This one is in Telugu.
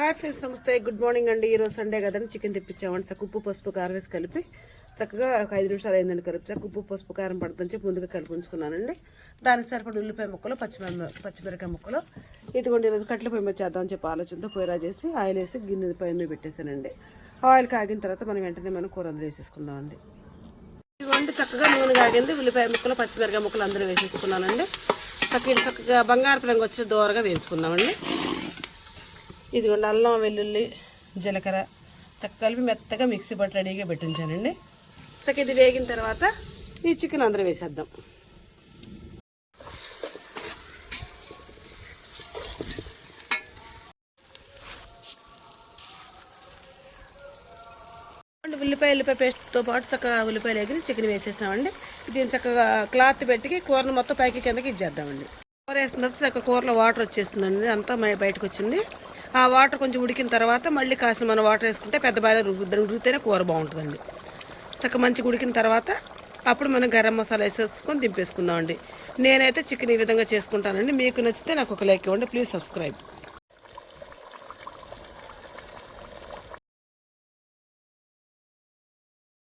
హాయ్ ఫ్రెండ్స్ నమస్తే. గుడ్ మార్నింగ్ అండి. ఈరోజు సండే కదండి. చికెన్ తెప్పించామండి చక్క ఉప్పు పసుపు కారం వేసి కలిపి చక్కగా ఒక ఐదు నిమిషాలు అయిందండి కలిపి. చక్క ఉప్పు పసుపు కారం పడుతుంది చెప్పి ముందుగా కలిపి ఉంచుకున్నానండి. దానికి సరిపడి ఉల్లిపాయ ముక్కలు పచ్చిమిర పచ్చిమిరకాయ ముక్కలు. ఇదిగోండి ఈరోజు కట్ల పొయ్యి మీద చేద్దామని చెప్పి ఆలోచనతో పొయ్యిరా చేసి ఆయిల్ వేసి గిన్నె పైన మీద పెట్టేశానండి. ఆయిల్ కాగిన తర్వాత మనం వెంటనే మనం కూర అందులో వేసేసుకుందామండి. ఇదిగోండి చక్కగా నూనె కాగింది. ఉల్లిపాయ ముక్కలు పచ్చిమిరకాయ ముక్కలు అందరూ వేసేసుకున్నానండి. చక్కగా చక్కగా బంగారపు రంగు వచ్చి దూరగా వేయించుకుందామండి. ఇదిగోండి అల్లం వెల్లుల్లి జీలకర్ర చక్క కలిపి మెత్తగా మిక్సీ పట్టు రెడీగా పెట్టించానండి. చక్క ఇది వేగిన తర్వాత ఈ చికెన్ అందరూ వేసేద్దాం. అండ్ ఉల్లిపాయ ఉల్లిపాయ పేస్ట్తో పాటు చక్కగా ఉల్లిపాయలు ఎగిరి చికెన్ వేసేసామండి. దీన్ని చక్కగా క్లాత్ పెట్టి కూరను మొత్తం పైకి కిందకి ఇచ్చేద్దామండి. కూర వేసిన తర్వాత చక్కగా కూరలో వాటర్ వచ్చేస్తుందండి. అంతా బయటకు వచ్చింది. ఆ వాటర్ కొంచెం ఉడికిన తర్వాత మళ్ళీ కాసిన మనం వాటర్ వేసుకుంటే పెద్ద బాయిలర్ ఉడికితేనే కూర బాగుంటుందండి. చక్క మంచిగా ఉడికిన తర్వాత అప్పుడు మనం గరం మసాలా వేసేసుకొని దింపేసుకుందామండి. నేనైతే చికెన్ ఈ విధంగా చేసుకుంటానండి. మీకు నచ్చితే నాకు ఒక లైక్ ఇవ్వండి. Please subscribe.